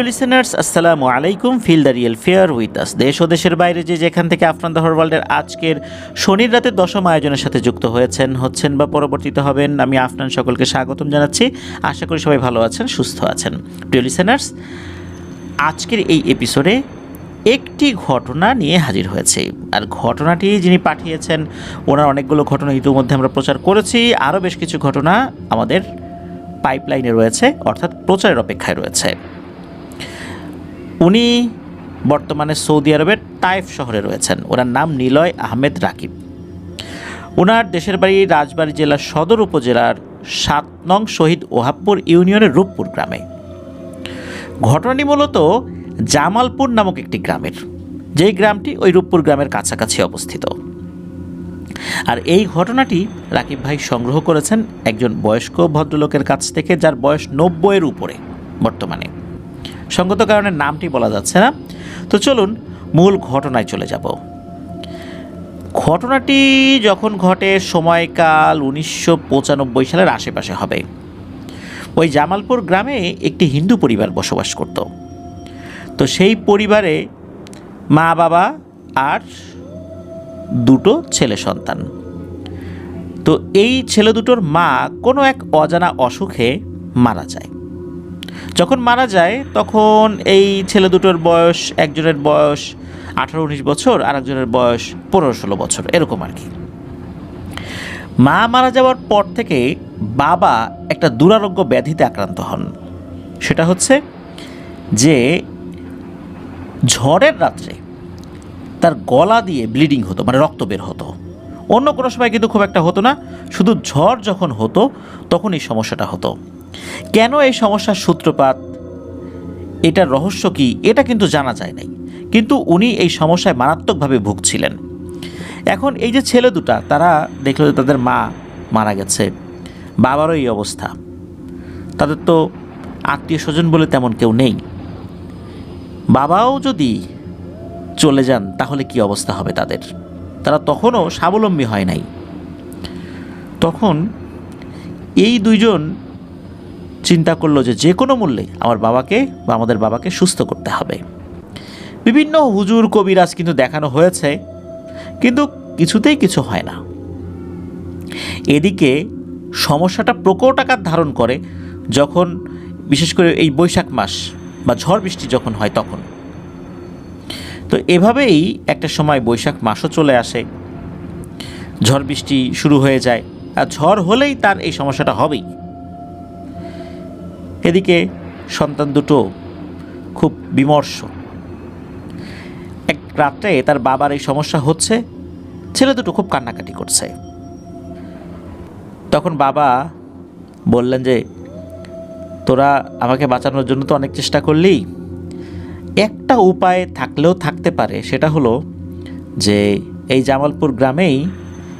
প্রিয় লিসেনার্স আসসালামু আলাইকুম। Feel the real fair with us. দেশ ও দেশের বাইরে যে যেখান থেকে আফরান দ্য ওয়ার্ল্ডের আজকের শনির রাতে দশম আয়োজনের সাথে যুক্ত হয়েছেন, হচ্ছেন বা পরবর্তীতে হবেন, আমি আফরান সকলকে স্বাগতম জানাচ্ছি। আশা করি সবাই ভালো আছেন, সুস্থ আছেন। প্রিয় লিসেনার্স আজকের এই এপিসোডে একটি ঘটনা নিয়ে হাজির হয়েছে। আর ঘটনাটি যিনি পাঠিয়েছেন, ওনার অনেকগুলো ঘটনা ইতিমধ্যে আমরা প্রচার করেছি। আরও বেশ কিছু ঘটনা আমাদের পাইপলাইনে রয়েছে, অর্থাৎ প্রচারের অপেক্ষায় রয়েছে। উনি বর্তমানে সৌদি আরবের তাইফ শহরে রয়েছেন। ওনার নাম নিলয় আহমেদ রাকিব। ওনার দেশের বাড়ি রাজবাড়ী জেলার সদর উপজেলার সাত নং শহীদ ওহাবপুর ইউনিয়নের রূপপুর গ্রামে। ঘটনাটি মূলত জামালপুর নামক একটি গ্রামের। যেই গ্রামটি ওই রূপপুর গ্রামের কাছাকাছি অবস্থিত। আর এই ঘটনাটি রাকিব ভাই সংগ্রহ করেছেন একজন বয়স্ক ভদ্রলোকের কাছ থেকে, যার বয়স নব্বইয়ের উপরে বর্তমানে। সঙ্গত কারণে নামটি বলা যাচ্ছে না। তো চলুন মূল ঘটনায় চলে যাব। ঘটনাটি যখন ঘটে সময়কাল উনিশশো পঁচানব্বই সালের আশেপাশে হবে। ওই জামালপুর গ্রামে একটি হিন্দু পরিবার বসবাস করত। তো সেই পরিবারে মা, বাবা আর দুটো ছেলে সন্তান। তো এই ছেলে দুটোর মা কোনো এক অজানা অসুখে মারা যায়। যখন মারা যায়, তখন এই ছেলে দুটোর বয়স একজনের বয়স আঠারো উনিশ বছর আর একজনের বয়স পনেরো ষোলো বছর, এরকম আর কি। মা মারা যাওয়ার পর থেকে বাবা একটা দুরারোগ্য ব্যাধিতে আক্রান্ত হন। সেটা হচ্ছে যে ঝড়ের রাত্রে তার গলা দিয়ে ব্লিডিং হতো মানে রক্ত বের হতো। অন্য কোনো সময় কিন্তু খুব একটা হতো না, শুধু ঝড় যখন হতো তখন এই সমস্যাটা হতো। কেন এই সমস্যার সূত্রপাত? এটার রহস্য কি? এটা কিন্তু জানা যায় নাই। কিন্তু উনি এই সমস্যায় মারাত্মকভাবে ভুগছিলেন। এখন এই যে ছেলে দুটা, তারা দেখল যে তাদের মা মারা গেছে। বাবারও এই অবস্থা। তাদের তো আত্মীয় স্বজন বলে তেমন কেউ নেই। বাবাও যদি চলে যান, তাহলে কি অবস্থা হবে তাদের? তারা তখনও স্বাবলম্বী হয় নাই। তখন এই দুইজন চিন্তা করল যে যে কোনো মূল্যে আমার বাবাকে বা আমাদের বাবাকে সুস্থ করতে হবে। বিভিন্ন হুজুর কবিরাজ কিন্তু দেখানো হয়েছে, কিন্তু কিছুতেই কিছু হয় না। এদিকে সমস্যাটা প্রকট আকার ধারণ করে যখন, বিশেষ করে এই বৈশাখ মাস বা ঝড় বৃষ্টি যখন হয় তখন। তো এভাবেই একটা সময় বৈশাখ মাসও চলে আসে, ঝড় বৃষ্টি শুরু হয়ে যায়, আর ঝড় হলেই তার এই সমস্যাটা হবেই। এদিকে সন্তান দুটো খুব বিমর্ষ। এক রাত্রে তার বাবার এই সমস্যা হচ্ছে, ছেলে দুটো খুব কান্নাকাটি করছে। তখন বাবা বললেন যে, তোরা আমাকে বাঁচানোর জন্য তো অনেক চেষ্টা করলি। একটা উপায় থাকলেও থাকতে পারে, সেটা হলো যে, এই জামালপুর গ্রামেই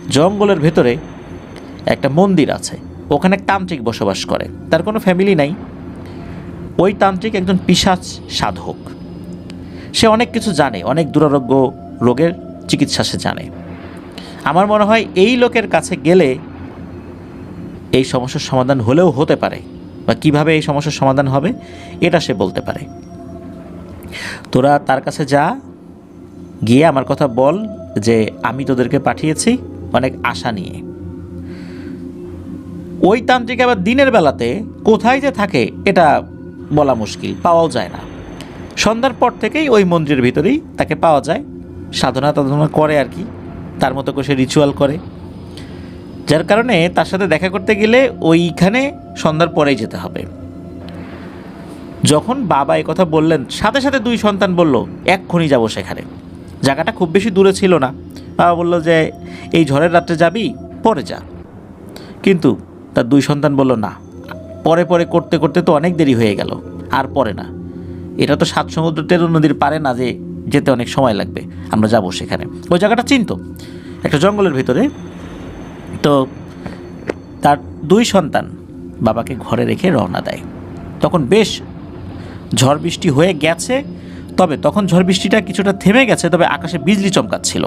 জঙ্গলের ভেতরে একটা মন্দির আছে। ওখানে তান্ত্রিক বসবাস করে। তার কোনো ফ্যামিলি নাই। ওই তান্ত্রিক একজন পিসাচ সাধক। সে অনেক কিছু জানে, অনেক দুরারোগ্য রোগের চিকিৎসা সে জানে। আমার মনে হয় এই লোকের কাছে গেলে এই সমস্যার সমাধান হলেও হতে পারে। বা কীভাবে এই সমস্যার সমাধান হবে, এটা সে বলতে পারে। তোরা তার কাছে যা, গিয়ে আমার কথা বল যে আমি তোদেরকে পাঠিয়েছি অনেক আশা নিয়ে। ওই তান্ত্রিক আবার দিনের বেলাতে কোথায় যে থাকে, এটা বলা মুশকিল, পাওয়াও যায় না। সন্ধ্যার পর থেকেই ওই মন্দিরের ভিতরেই তাকে পাওয়া যায়। সাধনা তাধনা করে আর কি, তার মতো করে সে রিচুয়াল করে। যার কারণে তার সাথে দেখা করতে গেলে ওইখানে সন্ধ্যার পরেই যেতে হবে। যখন বাবা কথা বললেন, সাথে সাথে দুই সন্তান বলল, এক্ষুনি যাব সেখানে। জায়গাটা খুব বেশি দূরে ছিল না। বাবা বলল যে, এই ঝড়ের রাত্রে যাবি, পরে যা। কিন্তু তার দুই সন্তান বলল, না। পরে পরে করতে করতে তো অনেক দেরি হয়ে গেল। আর পরে না। এটা তো সাত সমুদ্র তেরো নদীর পারে না যে যেতে অনেক সময় লাগবে। আমরা যাব সেখানে। ওই জায়গাটা চিনত। একটা জঙ্গলের ভিতরে। তো তার দুই সন্তান বাবাকে ঘরে রেখে রওনা দেয়। তখন বেশ ঝড় বৃষ্টি হয়ে গেছে। তবে তখন ঝড় বৃষ্টিটা কিছুটা থেমে গেছে, তবে আকাশে বিজলি চমকাচ্ছিল।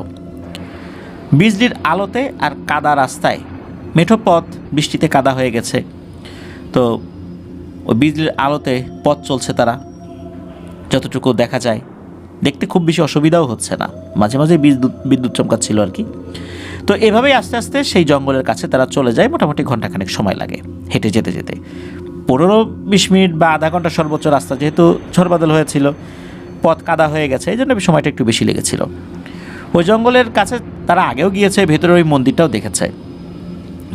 বিজলির আলোতে আর কাদা রাস্তায় মেঠো পথ বৃষ্টিতে কাদা হয়ে গেছে। তো ওই বিজলির আলোতে পথ চলছে তারা। যতটুকু দেখা যায়। দেখতে খুব বেশি অসুবিধাও হচ্ছে না। মাঝে মাঝে বিদ্যুৎ বিদ্যুৎ চমকাচ্ছিল আর কি। তো এভাবেই আস্তে আস্তে সেই জঙ্গলের কাছে তারা চলে যায়। মোটামুটি ঘন্টাখানেক সময় লাগে হেঁটে যেতে যেতে। পনেরো বিশ মিনিট বা আধা ঘণ্টা সর্বোচ্চ রাস্তা যেহেতু ঝড় বাদল হয়েছিল, পথ কাদা হয়ে গেছে, এই জন্য সময়টা একটু বেশি লেগেছিল। ওই জঙ্গলের কাছে তারা আগেও গিয়েছে, ভেতরে ওই মন্দিরটাও দেখেছে।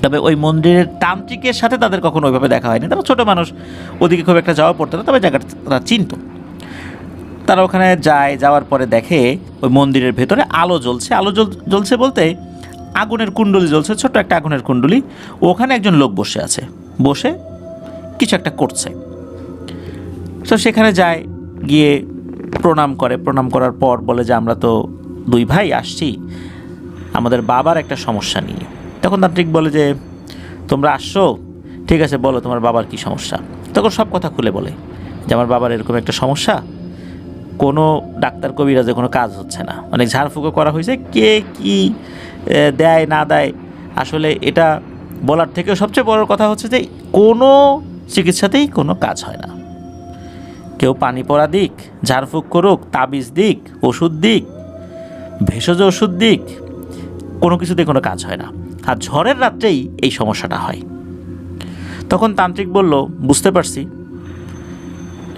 তবে ওই মন্দিরের তান্ত্রিকের সাথে তাদের কখনো ওইভাবে দেখা হয়নি। তারা ছোটো মানুষ, ওদিকে খুব একটা যাওয়া পড়তো না, তবে জায়গাটা তারা চিনত। তারা ওখানে যায়, যাওয়ার পরে দেখে ওই মন্দিরের ভেতরে আলো জ্বলছে। আলো জ্বল, জ্বলছে বলতে আগুনের কুণ্ডলি জ্বলছে, ছোট্ট একটা আগুনের কুণ্ডলি। ওখানে একজন লোক বসে আছে। বসে কিছু একটা করছে। তো সেখানে যায়, গিয়ে প্রণাম করে। প্রণাম করার পর বলে যে, আমরা তো দুই ভাই আসছি। আমাদের বাবার একটা সমস্যা নিয়ে। তখন তান্ত্রিক বলে যে, তোমরা আসছো? ঠিক আছে, বলো তোমার বাবার কি সমস্যা? তখন সব কথা খুলে বলে যে, আমার বাবার এরকম একটা সমস্যা। কোনো ডাক্তার কবিরাজে কোনো কাজ হচ্ছে না। অনেক ঝাড়ফুঁকো করা হয়েছে, কে কি দেয়, না দেয়। আসলে এটা বলার থেকেও সবচেয়ে বড় কথা হচ্ছে যে, কোনো চিকিৎসাতেই কোনো কাজ হয় না। কেউ পানি পড়া দিক, ঝাড়ফুঁক করুক, তাবিজ দিক, ওষুধ দিক, ভেষজ ওষুধ দিক, কোনো কিছুতে কোনো কাজ হয় না। আর ঝড়ের রাত্রেই এই সমস্যাটা হয়। তখন তান্ত্রিক বলল, বুঝতে পারছি।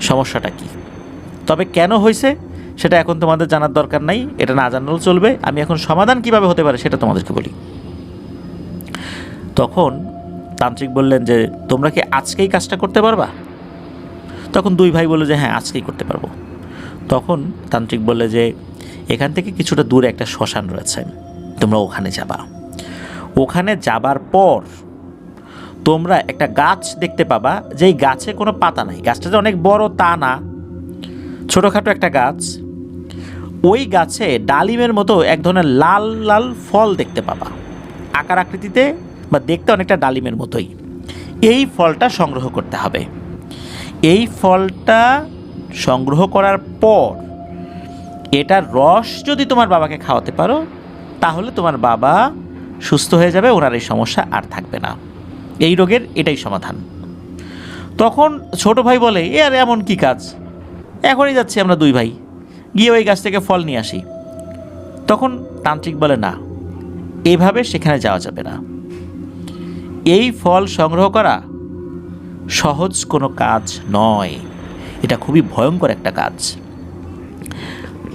সমস্যাটা কি? তবে কেন হয়েছে সেটা এখন তোমাদের জানার দরকার নাই। এটা না জানলেও চলবে। আমি এখন সমাধান কীভাবে হতে পারে সেটা তোমাদেরকে বলি। তখন তান্ত্রিক বললেন যে, তোমরা কি আজকেই কাজটা করতে পারবা? তখন দুই ভাই বলল যে হ্যাঁ আজকেই করতে পারব। তখন তান্ত্রিক বললে যে, এখান থেকে কিছুটা দূরে একটা শ্মশান রয়েছে। তোমরা ওখানে যাবা। ওখানে যাবার পর তোমরা একটা গাছ দেখতে পাবা, যেই গাছে কোনো পাতা নাই। গাছটা যে অনেক বড় তা না। ছোটোখাটো একটা গাছ। ওই গাছে ডালিমের মতো এক ধরনের লাল লাল ফল দেখতে পাবা। আকার আকৃতিতে বা দেখতে অনেকটা ডালিমের মতোই। এই ফলটা সংগ্রহ করতে হবে। এই ফলটা সংগ্রহ করার পর এটার রস যদি তোমার বাবাকে খাওয়াতে পারো, তাহলে তোমার বাবা সুস্থ হয়ে যাবে, ওনার এই সমস্যা আর থাকবে না। এই রোগের এটাই সমাধান। তখন ছোট ভাই বলে, এ আর, এমন কি কাজ? এখনই যাচ্ছি আমরা দুই ভাই। গিয়ে ওই গাছ থেকে ফল নিয়ে আসি। তখন তান্ত্রিক বলে, না, এভাবে সেখানে যাওয়া যাবে না। এই ফল সংগ্রহ করা সহজ কোনো কাজ নয়। এটা খুবই ভয়ঙ্কর একটা কাজ।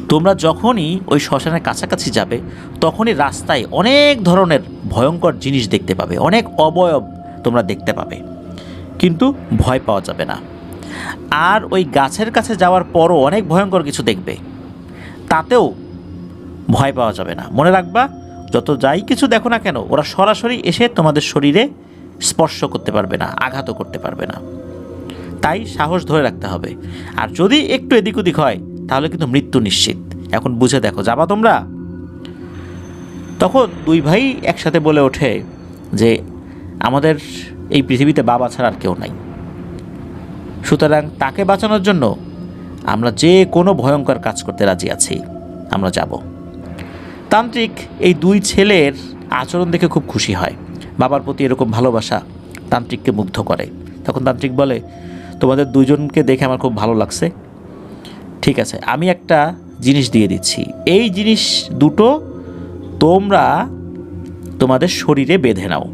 তোমরা যখনই ওই শ্মশানের কাছাকাছি যাবে, তখনই রাস্তায় অনেক ধরনের ভয়ঙ্কর জিনিস দেখতে পাবে, অনেক অবয়ব তোমরা দেখতে পাবে। কিন্তু ভয় পাওয়া যাবে না। আর ওই গাছের কাছে যাওয়ার পরও অনেক ভয়ঙ্কর কিছু দেখবে। তাতেও ভয় পাওয়া যাবে না। মনে রাখবা, যত যাই কিছু দেখো না কেন, ওরা সরাসরি এসে তোমাদের শরীরে স্পর্শ করতে পারবে না, আঘাতও করতে পারবে না। তাই সাহস ধরে রাখতে হবে। আর যদি একটু এদিক ওদিক হয় তাহলে কিন্তু মৃত্যু নিশ্চিত। এখন বুঝে দেখো, যাবা তোমরা? তখন দুই ভাই একসাথে বলে ওঠে যে, আমাদের এই পৃথিবীতে বাবা ছাড়া আর কেউ নাই। সুতরাং তাকে বাঁচানোর জন্য আমরা যে কোনো ভয়ঙ্কর কাজ করতে রাজি আছি, আমরা যাব। তান্ত্রিক এই দুই ছেলের আচরণ দেখে খুব খুশি হয়। বাবার প্রতি এরকম ভালোবাসা তান্ত্রিককে মুগ্ধ করে। তখন তান্ত্রিক বলে, তোমাদের দুজনকে দেখে আমার খুব ভালো লাগছে। ঠিক আছে, আমি একটা জিনিস দিয়ে দিচ্ছি। এই জিনিস দুটো তোমরা তোমাদের শরীরে বেঁধে নাও।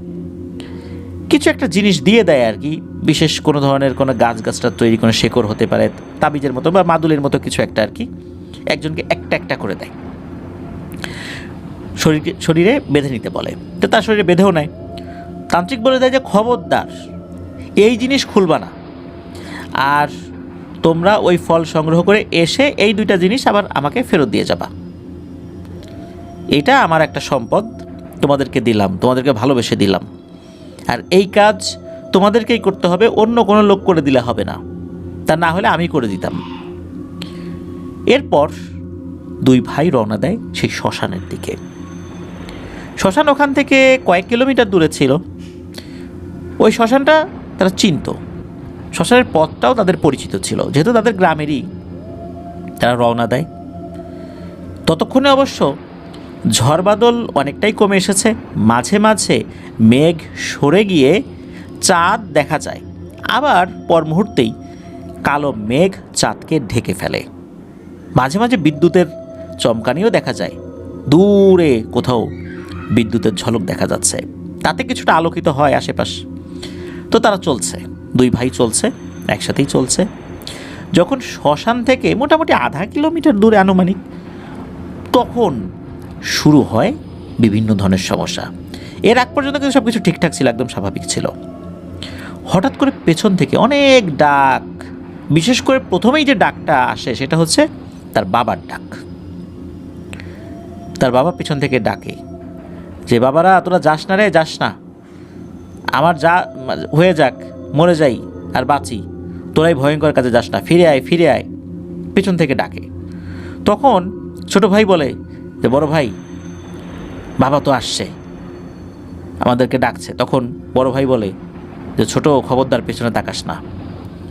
কিছু একটা জিনিস দিয়ে দেয় আর কি, বিশেষ কোনো ধরনের কোনো গাছ গাছটা তৈরি, কোনো শেকড় হতে পারে, তাবিজের মতো বা মাদুলের মতো কিছু একটা আর কি, একজনকে একটা একটা করে দেয়। শরীরকে, শরীরে বেঁধে নিতে বলে। তো তার শরীরে বেঁধেও নেয়। তান্ত্রিক বলে দেয় যে খবরদার, এই জিনিস খুলবা না। আর তোমরা ওই ফল সংগ্রহ করে এসে এই দুইটা জিনিস আবার আমাকে ফেরত দিয়ে যাবা। এটা আমার একটা সম্পদ তোমাদেরকে দিলাম, তোমাদেরকে ভালোবেসে দিলাম। আর এই কাজ তোমাদেরকেই করতে হবে, অন্য কোনো লোক করে দিলে হবে না। তা না হলে আমি করে দিতাম। এরপর দুই ভাই রওনা দেয় সেই শ্মশানের দিকে। শ্মশান ওখান থেকে কয়েক কিলোমিটার দূরে ছিল। ওই শ্মশানটা তারা চিনত। শ্মশানের পথটাও তাদের পরিচিত ছিল, যেহেতু তাদের গ্রামেরই তারা রওনা দেয়। ততক্ষণে অবশ্য ঝড়বাদল অনেকটাই কমে এসেছে। মাঝে মাঝে মেঘ সরে গিয়ে চাঁদ দেখা যায়। আবার পর মুহূর্তেই কালো মেঘ চাঁদকে ঢেকে ফেলে। মাঝে মাঝে বিদ্যুতের চমকানিও দেখা যায়। দূরে কোথাও বিদ্যুতের ঝলক দেখা যাচ্ছে। তাতে কিছুটা আলোকিত হয় আশেপাশ। তো তারা চলছে। দুই ভাই চলছে, একসাথেই চলছে। যখন শ্মশান থেকে মোটামুটি আধা কিলোমিটার দূরে আনুমানিক, তখন শুরু হয় বিভিন্ন ধরনের সমস্যা। এর আগ পর্যন্ত কিন্তু সব কিছু ঠিকঠাক ছিল, একদম স্বাভাবিক ছিল। হঠাৎ করে পেছন থেকে অনেক ডাক, বিশেষ করে প্রথমেই যে ডাকটা আসে সেটা হচ্ছে তার বাবার ডাক। তার বাবা পেছন থেকে ডাকে, যে, বাবারা, তোরা যাস না রে, যাস না। আমার যা, হয়ে যাক মরে যাই আর বাঁচি। তোরাই ভয়ঙ্কর কাজে যাস না। ফিরে আয় ফিরে আয়। পেছন থেকে ডাকে। তখন ছোট ভাই বলে, যে বড় ভাই, বাবা তো আসছে। আমাদেরকে ডাকছে। তখন বড় ভাই বলে, যে ছোট খবরদার পেছনে তাকাস না।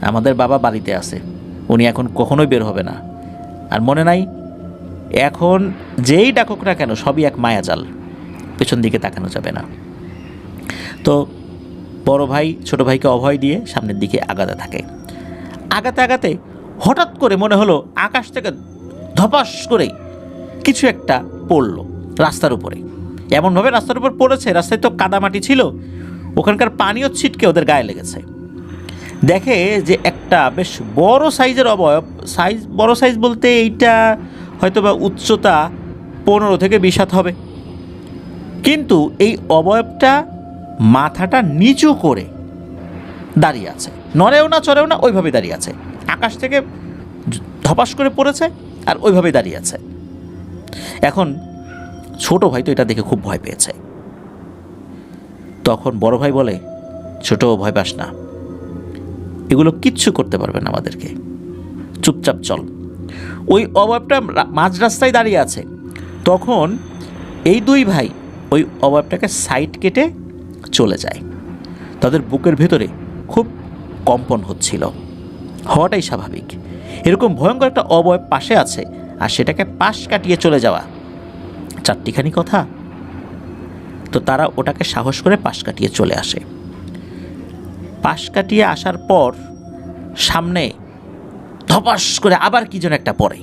আমাদের বাবা বাড়িতে আছে। উনি এখন কখনোই বের হবে না। আর মনে নাই, এখন যেই ডাকুক না কেন, সবই এক মায়াজাল। পেছন দিকে তাকানো যাবে না। তো বড় ভাই ছোট ভাইকে অভয় দিয়ে সামনের দিকে আগাতে থাকে। আগাতে আগাতে হঠাৎ করে মনে হলো আকাশ থেকে ধপাস করে কিছু একটা পড়ল রাস্তার উপরে। এমনভাবে রাস্তার উপর পড়েছে, রাস্তায় তো কাদামাটি ছিল, ওখানকার পানিও ছিটকে ওদের গায়ে লেগেছে। দেখে যে একটা বেশ বড় সাইজের অবয়ব, সাইজ, বড় সাইজ বলতে এইটা হয়তো বা উচ্চতা পনেরো থেকে বিশ হাত হবে। কিন্তু এই অবয়বটা মাথাটা নিচু করে দাঁড়িয়ে আছে। নড়েও না, চড়েও না ওইভাবে দাঁড়িয়ে আছে। আকাশ থেকে ধপাস করে পড়েছে আর ওইভাবে দাঁড়িয়ে আছে। এখন ছোট ভাই তো এটা দেখে খুব ভয় পেয়েছে। তখন বড় ভাই বলে, ছোট, ভয় পাস না। এগুলো কিচ্ছু করতে পারবে না আমাদেরকে। চুপচাপ চল। ওই অবয়বটা রা- মাঝ রাস্তায় দাঁড়িয়ে আছে। তখন এই দুই ভাই ওই অবয়বটাকে সাইড কেটে চলে যায়। তাদের বুকের ভেতরে খুব কম্পন হচ্ছিল। হওয়াটাই স্বাভাবিক। এরকম ভয়ঙ্কর একটা অবয়ব পাশে আছে আর সেটাকে পাশ কাটিয়ে চলে যাওয়া। চারটিখানি কথা। তো তারা ওটাকে সাহস করে পাশ কাটিয়ে চলে আসে। পাশ কাটিয়ে আসার পর সামনে ধপাস করে আবার কি যেন একটা পড়ে।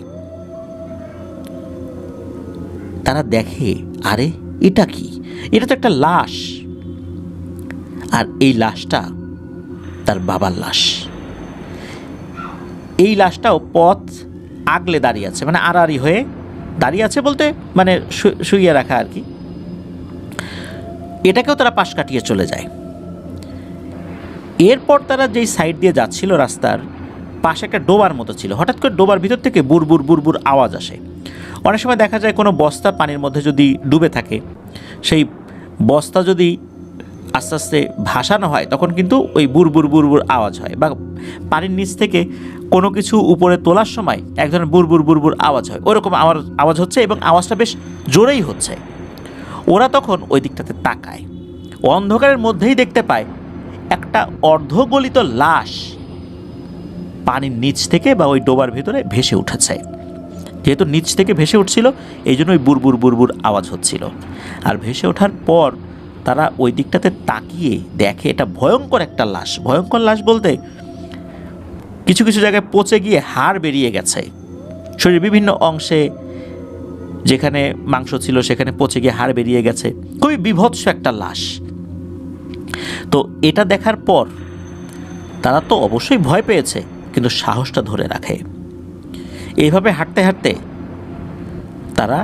তারা দেখে, আরে, এটা কি? এটা তো একটা লাশ। আর এই লাশটা তার বাবার লাশ। এই লাশটাও পথ আগলে দাঁড়িয়ে আছে মানে আড়াআড়ি হয়ে দাঁড়িয়ে আছে বলতে মানে শুইয়ে রাখা আর কি। এটাকেও তারা পাশ কাটিয়ে চলে যায়। এরপর তারা যেই সাইড দিয়ে যাচ্ছিল রাস্তার, পাশে একটা ডোবার মতো ছিল। হঠাৎ করে ডোবার ভিতর থেকে বুরবুর বুরবুর আওয়াজ আসে। অনেক সময় দেখা যায় কোনো বস্তা পানির মধ্যে যদি ডুবে থাকে, সেই বস্তা যদি আস্তে আস্তে ভাসানো হয়, তখন কিন্তু ওই বুরবুর বুরবুর আওয়াজ হয় বা পানির নিচ থেকে কোনো কিছু উপরে তোলার সময় এক ধরনের বুরবুর বুরবুর আওয়াজ হয়। ওরকম আওয়াজ আওয়াজ হচ্ছে এবং আওয়াজটা বেশ জোরেই হচ্ছে। ওরা তখন ওই দিকটাতে তাকায়। অন্ধকারের মধ্যেই দেখতে পায় একটা অর্ধগলিত লাশ পানির নিচ থেকে বা ওই ডোবার ভিতরে ভেসে উঠেছে। যেহেতু নিচ থেকে ভেসে উঠছিল এই জন্য ওই বুরবুর বুরবুর আওয়াজ হচ্ছিল। আর ভেসে ওঠার পর তারা ওই দিকটাতে তাকিয়ে দেখে এটা ভয়ঙ্কর একটা লাশ। ভয়ঙ্কর লাশ বলতে কিছু কিছু জায়গায় পচে গিয়ে হাড় বেরিয়ে গেছে। শরীরের বিভিন্ন অংশে যেখানে মাংস ছিল সেখানে পচে গিয়ে হাড় বেরিয়ে গেছে। খুবই বিভৎস একটা লাশ। তো এটা দেখার পর তারা তো অবশ্যই ভয় পেয়েছে, কিন্তু সাহসটা ধরে রাখে। এইভাবে হাঁটতে হাঁটতে তারা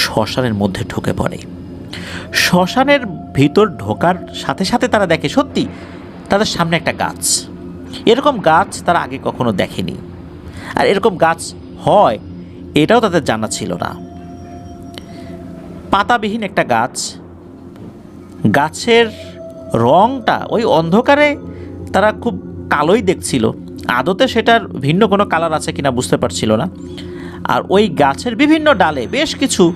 শ্মশানের মধ্যে ঢুকে পড়ে। শ্মশানের ভিতর ঢোকার সাথে সাথে তারা দেখে, সত্যি, তাদের সামনে একটা গাছ। এরকম গাছ তারা আগে কখনো দেখেনি। আর এরকম গাছ হয়, এটাও তাদের জানা ছিল না। পাতাবিহীন একটা গাছ, গাছের রংটা ওই অন্ধকারে তারা খুব কালোই দেখছিল। আদতে সেটার ভিন্ন কোনো কালার আছে কিনা বুঝতে পারছিল না। আর ওই গাছের বিভিন্ন ডালে বেশ কিছু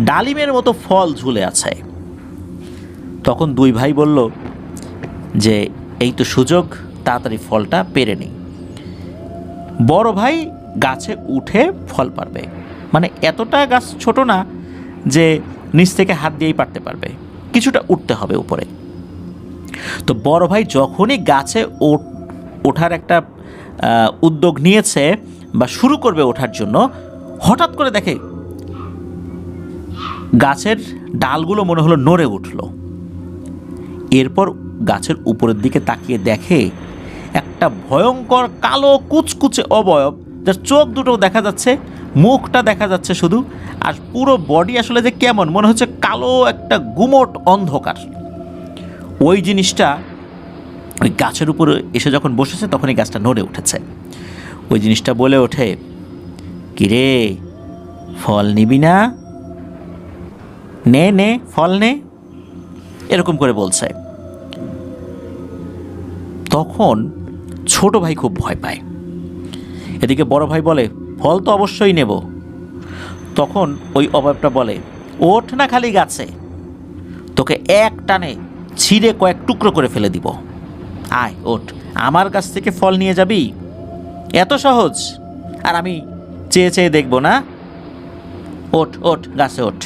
ডালিমের মতো ফল ঝুলে আছে। তখন দুই ভাই বলল, যে এই তো সুযোগ, তাড়াতাড়ি ফলটা পেরে নিই। বড় ভাই গাছে উঠে ফল পারবে। মানে এতটা গাছ ছোট না যে নিচ থেকে হাত দিয়েই পারতে পারবে। কিছুটা উঠতে হবে উপরে। তো বড় ভাই যখনই গাছে ওঠ- ওঠার একটা উদ্যোগ নিয়েছে বা শুরু করবে ওঠার জন্য, হঠাৎ করে দেখে গাছের ডালগুলো মনে হলো নড়ে উঠল। এরপর গাছের উপরের দিকে তাকিয়ে দেখে একটা ভয়ঙ্কর কালো কুচকুচে অবয়ব। যার চোখ দুটো দেখা যাচ্ছে, মুখটা দেখা যাচ্ছে শুধু, আর পুরো বডি আসলে যে কেমন, মনে হচ্ছে কালো একটা গুমট অন্ধকার। ওই জিনিসটা ওই গাছের উপরে এসে যখন বসেছে তখন এই গাছটা নড়ে উঠেছে। ওই জিনিসটা বলে ওঠে, কিরে, ফল নিবি না? নে নে, ফল নে। এরকম করে বলছে। তখন ছোট ভাই খুব ভয় পায়। এদিকে বড় ভাই বলে, ফল তো অবশ্যই নেব। তখন ওই অবয়বটা বলে, ওঠ না খালি গাছে। তোকে এক টানে ছিঁড়ে কয়েক টুকরো করে ফেলে দিব। আয়, ওঠ। আমার কাছ থেকে ফল নিয়ে যাবি? এত সহজ। আর আমি চেয়ে চেয়ে দেখব না? ওঠ ওঠ, গাছে ওঠ।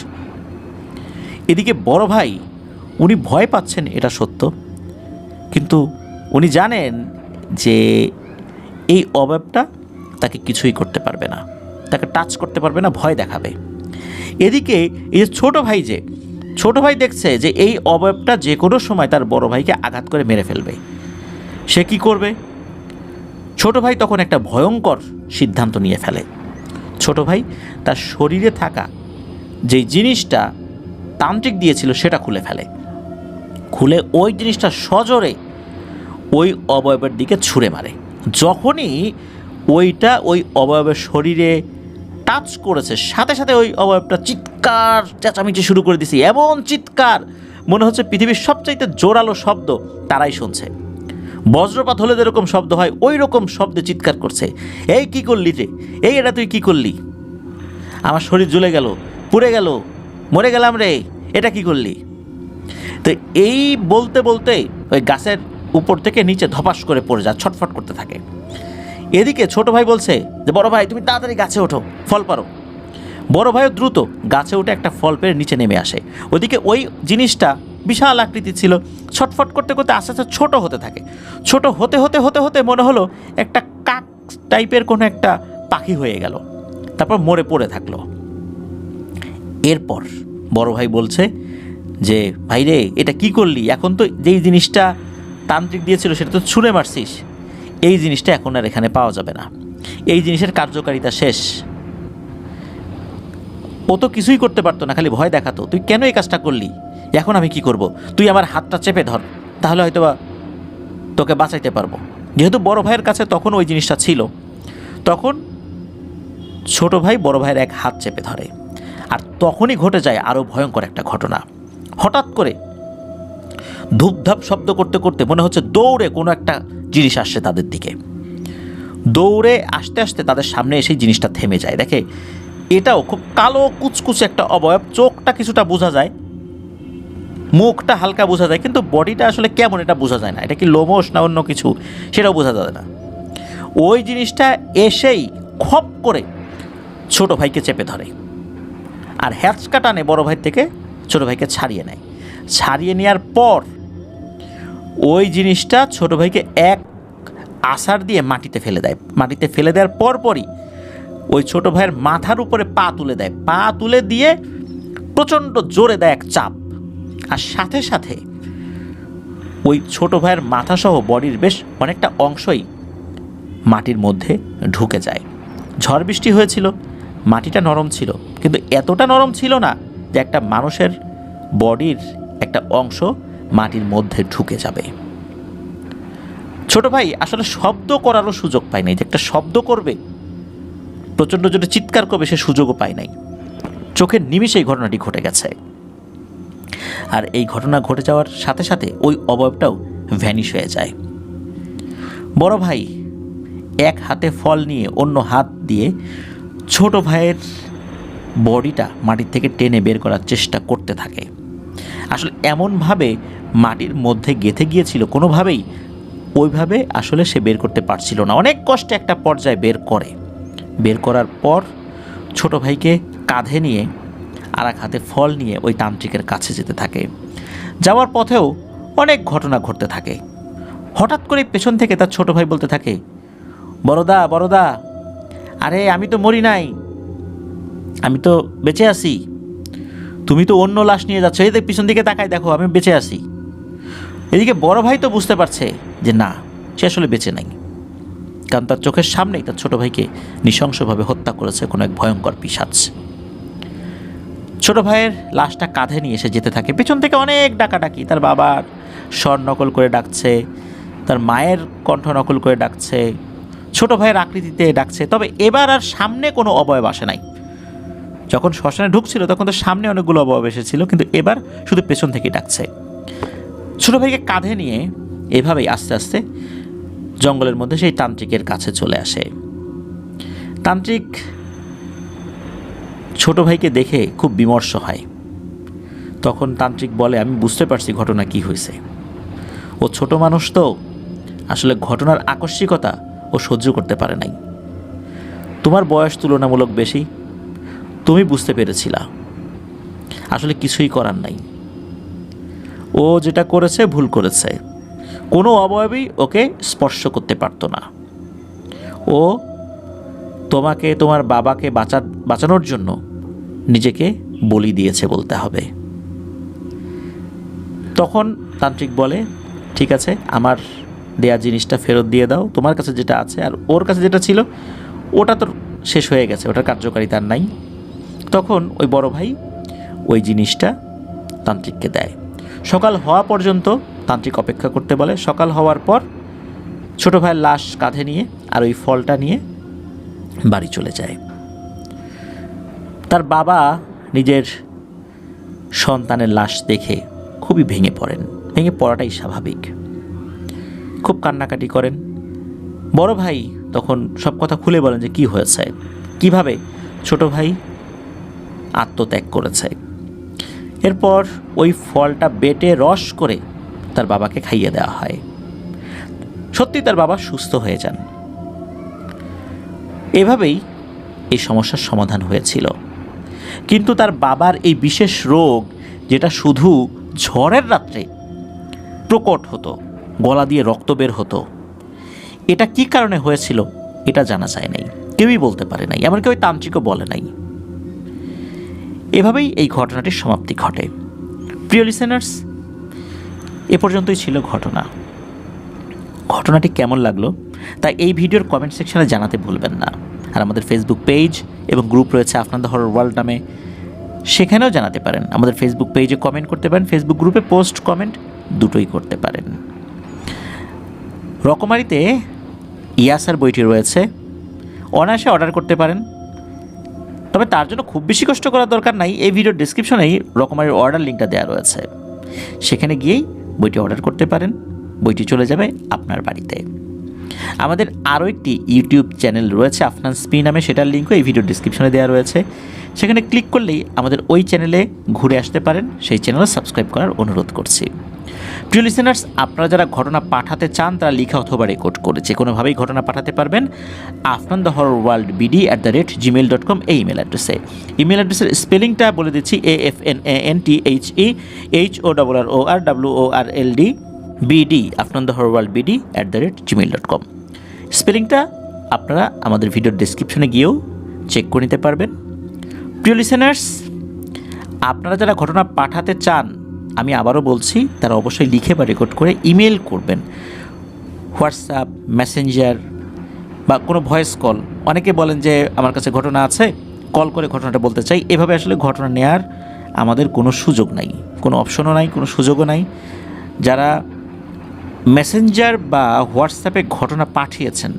এদিকে বড় ভাই, উনি ভয় পাচ্ছেন এটা সত্য। কিন্তু উনি জানেন যে এই অবয়বটা তাকে কিছুই করতে পারবে না। তাকে টাচ করতে পারবে না, ভয় দেখাবে। এদিকে এই যে ছোট ভাই যে, ছোটো ভাই দেখছে যে এই অবয়বটা যে কোনো সময় তার বড় ভাইকে আঘাত করে মেরে ফেলবে। সে কি করবে? ছোট ভাই তখন একটা ভয়ঙ্কর সিদ্ধান্ত নিয়ে ফেলে। ছোট ভাই তার শরীরে থাকা যেই জিনিসটা তান্ত্রিক দিয়েছিল সেটা খুলে ফেলে। খুলে ওই জিনিসটা সজোরে ওই অবয়বের দিকে ছুঁড়ে মারে। যখনই ওইটা ওই অবয়বের শরীরে টাচ করেছে, সাথে সাথে ওই অবয়বটা চিৎকার চেঁচামেচি শুরু করে দিছে। এমন চিৎকার, মনে হচ্ছে পৃথিবীর সবচাইতে জোরালো শব্দ তারাই শুনছে। বজ্রপাত হলে যেরকম শব্দ হয় ওই রকম শব্দে চিৎকার করছে। এই কি করলি রে? এই এটা তুই কি করলি? আমার শরীর জ্বলে গেল, পুড়ে গেল, মরে গেলাম রে, এটা কি করলি? তো এই বলতে বলতে ওই গাছের উপর থেকে নিচে ধপাস করে পড়ে যায় ছটফট করতে থাকে। এদিকে ছোট ভাই বলছে যে, বড় ভাই, তুমি তাড়াতাড়ি গাছে ওঠো, ফল পারো। বড় ভাইও দ্রুত গাছে উঠে একটা ফল পেয়ে নিচে নেমে আসে। ওদিকে ওই জিনিসটা বিশাল আকৃতি ছিল। ছটফট করতে করতে আস্তে আস্তে ছোট হতে থাকে। ছোট হতে হতে হতে হতে মনে হলো একটা কাক টাইপের কোনো একটা পাখি হয়ে গেল। তারপর মরে পড়ে থাকল। এরপর বড় ভাই বলছে যে, ভাই রে, এটা কি করলি? এখন তো যেই জিনিসটা তান্ত্রিক দিয়েছিল সেটা তো ছুঁড়ে মারছিস। এই জিনিসটা এখন আর এখানে পাওয়া যাবে না। এই জিনিসের কার্যকারিতা শেষ। ও তো কিছুই করতে পারতো না, খালি ভয় দেখাতো। তুই কেন এই কাজটা করলি? এখন আমি কি করব? তুই আমার হাতটা চেপে ধর, তাহলে হয়তো বা তোকে বাঁচাইতে পারব। যেহেতু বড় ভাইয়ের কাছে তখন ওই জিনিসটা ছিল, তখন ছোট ভাই বড় ভাইয়ের এক হাত চেপে ধরে। আর তখনই ঘটে যায় আরও ভয়ঙ্কর একটা ঘটনা। হঠাৎ করে ধূপধাপ শব্দ করতে করতে মনে হচ্ছে দৌড়ে কোনো একটা জিনিস আসছে তাদের দিকে। দৌড়ে আসতে আসতে তাদের সামনে এসেই জিনিসটা থেমে যায়। দেখে, এটাও খুব কালো, কুচকুচে একটা অবয়ব। চোখটা কিছুটা বোঝা যায়, মুখটা হালকা বোঝা যায়, কিন্তু বডিটা আসলে কেমন এটা বোঝা যায় না। এটা কি লোমস না অন্য কিছু? সেটাও বোঝা যায় না। ওই জিনিসটা এসেই খপ করে ছোট ভাইকে চেপে ধরে আর হ্যাচকা টানে বড় ভাই থেকে ছোট ভাইকে ছাড়িয়ে নেয়। ছাড়িয়ে নেওয়ার পর ওই জিনিসটা ছোট ভাইকে এক আসার দিয়ে মাটিতে ফেলে দেয়। মাটিতে ফেলে দেওয়ার পরপরই ওই ছোট ভাইয়ের মাথার উপরে পা তুলে দেয়। পা তুলে দিয়ে প্রচণ্ড জোরে দেয় এক চাপ। আর সাথে সাথে ওই ছোট ভাইয়ের মাথাসহ বডির বেশ অনেকটা অংশই মাটির মধ্যে ঢুকে যায়। ঝড় বৃষ্টি হয়েছিল, মাটিটা নরম ছিল, কিন্তু এতটা নরম ছিল না যে একটা মানুষের বডির একটা অংশ মাটির মধ্যে ঢুকে যাবে। ছোট ভাই, আসলে শব্দ করারও সুযোগ পায় নাই যে একটা শব্দ করবে। প্রচণ্ড জোরে চিৎকার করবে, সে সুযোগও পায় নাই। চোখের নিমিষে এই ঘটনাটি ঘটে গেছে। আর এই ঘটনা ঘটে যাওয়ার সাথে সাথে ওই অবয়বটাও ভ্যানিশ হয়ে যায়। বড় ভাই, এক হাতে ফল নিয়ে অন্য হাত দিয়ে ছোট ভাইয়ের বডিটা মাটির থেকে টেনে বের করার চেষ্টা করতে থাকে। আসলে এমনভাবে মাটির মধ্যে গেঁথে গিয়েছিল কোনোভাবেই, ওইভাবে আসলে সে বের করতে পারছিল না। অনেক কষ্টে একটা পর্যায়ে বের করে। বের করার পর ছোট ভাইকে কাঁধে নিয়ে আর এক হাতে ফল নিয়ে ওই তান্ত্রিকের কাছে যেতে থাকে। যাওয়ার পথেও অনেক ঘটনা ঘটতে থাকে। হঠাৎ করে পেছন থেকে তার ছোট ভাই বলতে থাকে বড়দা বড়দা আরে আমি তো মরি নাই। আমি তো বেঁচে আছি। তুমি তো অন্য লাশ নিয়ে যাচ্ছ, এই দেখ পিছন দিকে তাকায় দেখো, আমি বেঁচে আছি। এদিকে বড় ভাই তো বুঝতে পারছে যে না, সে আসলে বেঁচে নাই। কারণ তার চোখের সামনেই তার ছোট ভাইকে নৃশংসভাবে হত্যা করেছে কোনো এক ভয়ঙ্কর পিসাচ ছোট ভাইয়ের লাশটা কাঁধে নিয়ে এসে যেতে থাকে। পেছন থেকে অনেক ডাকাডাকি, তার বাবার স্বর নকল করে ডাকছে, তার মায়ের কণ্ঠ নকল করে ডাকছে, ছোট ভাইয়ের আকৃতিতে ডাকছে, তবে এবার আর সামনে কোনো অবয়ব আসে নাই। যখন শ্মশানে ঢুকছিল, তখন তো সামনে অনেকগুলো অবয়ব এসেছিল, কিন্তু এবার শুধু পেছন থেকে ডাকছে। ছোট ভাইকে কাঁধে নিয়ে এভাবেই আস্তে আস্তে জঙ্গলের মধ্যে সেই তান্ত্রিকের কাছে চলে আসে। তান্ত্রিক ছোট ভাইকে দেখে খুব বিমর্ষ হয়। তখন তান্ত্রিক বলে, আমি বুঝতে পারছি ঘটনা কি হয়েছে। ও ছোট মানুষ তো, আসলে ঘটনার আকস্মিকতা ও সহ্য করতে পারে নাই। তোমার বয়স তুলনামূলক বেশি তুমি বুঝতে পেরেছিলা। আসলে কিছুই করার নাই। ও যেটা করেছে, ভুল করেছে। কোনো অবয়বই ওকে স্পর্শ করতে পারতো না। ও তোমাকে, তোমার বাবাকে বাঁচা, বাঁচানোর জন্য নিজেকে বলি দিয়েছে বলতে হবে। তখন তান্ত্রিক বলে, ঠিক আছে, আমার দেয়া জিনিসটা ফেরত দিয়ে দাও। তোমার কাছে যেটা আছে আর ওর কাছে যেটা ছিল, ওটা তো শেষ হয়ে গেছে, ওটার কার্যকারিতার নাই। তখন ওই বড় ভাই ওই জিনিসটা তান্ত্রিককে দেয়। সকাল হওয়া পর্যন্ত তান্ত্রিক অপেক্ষা করতে বলে। সকাল হওয়ার পর ছোট ভাইয়ের লাশ কাঁধে নিয়ে আর ওই ফলটা নিয়ে বাড়ি চলে যায়। তার বাবা নিজের সন্তানের লাশ দেখে খুবই ভেঙে পড়েন। ভেঙে পড়াটাই স্বাভাবিক। খুব কান্নাকাটি করেন। বড় ভাই তখন সব কথা খুলে বলেন যে কি হয়েছে? কীভাবে? ছোট ভাই আত্মত্যাগ করেছে। এরপর ওই ফলটা বেটে রস করে তার বাবাকে খাইয়ে দেওয়া হয়। সত্যি তার বাবা সুস্থ হয়ে যান। এভাবেই এই সমস্যার সমাধান হয়েছিল। কিন্তু তার বাবার এই বিশেষ রোগ, যেটা শুধু ঝড়ের রাত্রে প্রকট হতো, গলা দিয়ে রক্ত বের হতো, এটা কি কারণে হয়েছিল এটা জানা যায় নাই। কেউই বলতে পারে নাই। এমনকি ওই তান্ত্রিকও বলে নাই। এভাবেই এই ঘটনাটির সমাপ্তি ঘটে। প্রিয় লিসেনার্স এ পর্যন্তই ছিল ঘটনা। ঘটনাটি কেমন লাগল তা এই ভিডিওর কমেন্ট সেকশনে জানাতে ভুলবেন না। আর আমাদের ফেসবুক পেজ এবং গ্রুপ রয়েছে আপনার দ্য হরর ওয়ার্ল্ড নামে, সেখানেও জানাতে পারেন। আমাদের ফেসবুক পেজে কমেন্ট করতে পারেন ফেসবুক গ্রুপে পোস্ট কমেন্ট দুটোই করতে পারেন। রকমারিতে ইয়াসার বইটি রয়েছে। অনায়াসে অর্ডার করতে পারেন। তবে তার জন্য খুব বেশি কষ্ট করার দরকার নাই। এই ভিডিওর ডিসক্রিপশনেই রকমারির অর্ডার লিঙ্কটা দেওয়া রয়েছে। সেখানে গিয়েই বইটি অর্ডার করতে পারেন। বইটি চলে যাবে আপনার বাড়িতে। আমাদের আরও একটি ইউটিউব চ্যানেল রয়েছে, আফনান স্পি নামে। সেটার লিঙ্কও এই ভিডিও ডিসক্রিপশনে দেওয়া রয়েছে। সেখানে ক্লিক করলেই আমাদের ওই চ্যানেলে ঘুরে আসতে পারেন। সেই চ্যানেলে সাবস্ক্রাইব করার অনুরোধ করছি। প্রিয় লিসেনার্স আপনারা যারা ঘটনা পাঠাতে চান, তারা লিখা অথবা রেকর্ড করে যে কোনোভাবেই ঘটনা পাঠাতে পারবেন। Afnan the horror world BD at the rate Gmail dot com এই ইমেল অ্যাড্রেসে ইমেল অ্যাড্রেসের স্পেলিংটা বলে দিচ্ছি A F N A N T H E H O double R O R W O R L D BD Afnan the horror world BD at the rate Gmail dot com স্পেলিংটা আপনারা আমাদের ভিডিওর ডিসক্রিপশনে গিয়েও check করে নিতে পারবেন। প্রিয় listeners আপনারা যারা ঘটনা পাঠাতে চান আমি আবারও বলছি, তারা অবশ্যই লিখে বা রেকর্ড করে ইমেল করবেন। হোয়াটসঅ্যাপ মেসেঞ্জার বা কোনো ভয়েস কল অনেকে বলেন যে, আমার কাছে ঘটনা আছে কল করে ঘটনাটা বলতে চাই। এভাবে আসলে ঘটনা নেয়ার আমাদের কোনো সুযোগ নাই। কোনো অপশনও নাই, কোনো সুযোগও নাই। যারা মেসেঞ্জার বা হোয়াটসঅ্যাপে ঘটনা পাঠিয়েছেন,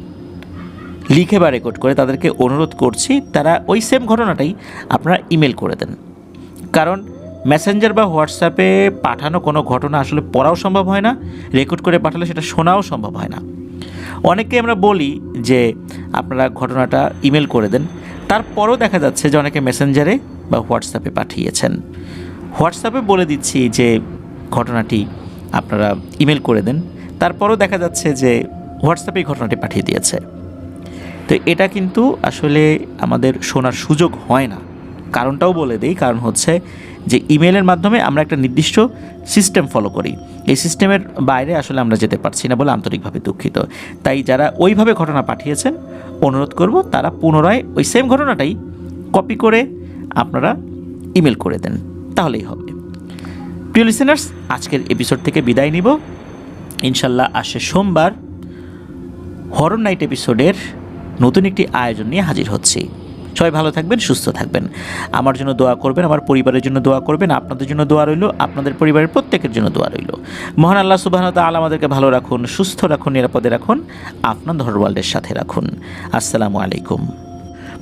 লিখে বা রেকর্ড করে তাদেরকে অনুরোধ করছি, তারা ওই সেম ঘটনাটাই আপনারা ইমেল করে দেন। কারণ মেসেঞ্জার বা হোয়াটসঅ্যাপে পাঠানো কোনো ঘটনা আসলে পড়াও সম্ভব হয় না রেকর্ড করে পাঠালে সেটা শোনাও সম্ভব হয় না। অনেককে আমরা বলি যে, আপনারা ঘটনাটা ইমেল করে দেন। তারপরও দেখা যাচ্ছে যে অনেকে মেসেঞ্জারে বা হোয়াটসঅ্যাপে পাঠিয়েছেন। হোয়াটসঅ্যাপে বলে দিচ্ছি যে, ঘটনাটি আপনারা ইমেল করে দেন। তারপরও দেখা যাচ্ছে যে হোয়াটসঅ্যাপে ঘটনাটি পাঠিয়ে দিয়েছে। তো এটা কিন্তু আসলে আমাদের শোনার সুযোগ হয় না। কারণটাও বলে দেই, কারণ হচ্ছে যে ইমেলের মাধ্যমে আমরা একটা নির্দিষ্ট সিস্টেম ফলো করি। এই সিস্টেমের বাইরে আসলে আমরা যেতে পারছি না বলে আন্তরিকভাবে দুঃখিত। তাই যারা ওইভাবে ঘটনা পাঠিয়েছেন, অনুরোধ করব তারা পুনরায় ওই সেম ঘটনাটাই কপি করে আপনারা ইমেল করে দেন। তাহলেই হবে। প্রিয় লিসেনার্স আজকের এপিসোড থেকে বিদায় নিব। ইনশাল্লাহ আসে সোমবার হরর নাইট এপিসোডের নতুন একটি আয়োজন নিয়ে হাজির হচ্ছি। সবাই ভালো থাকবেন, সুস্থ থাকবেন। আমার জন্য দোয়া করবেন, আমার পরিবারের জন্য দোয়া করবেন, আপনাদের জন্য দোয়া রইল, আপনাদের পরিবারের প্রত্যেকের জন্য দোয়া রইল। মহান আল্লাহ সুবাহ তাল আমাদেরকে ভালো রাখুন, সুস্থ রাখুন, নিরাপদে রাখুন, আপনার ধরওয়ার্ল্ডের সাথে রাখুন। আসসালামু আলাইকুম।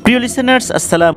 প্রিয় লিসেনার্স আসসালাম